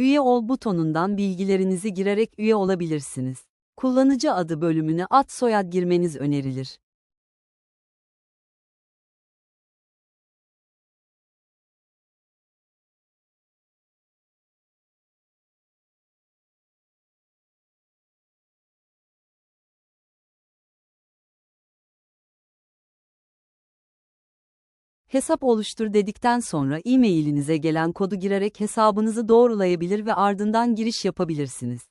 Üye ol butonundan bilgilerinizi girerek üye olabilirsiniz. Kullanıcı adı bölümüne ad soyad girmeniz önerilir. Hesap oluştur dedikten sonra e-mailinize gelen kodu girerek hesabınızı doğrulayabilir ve ardından giriş yapabilirsiniz.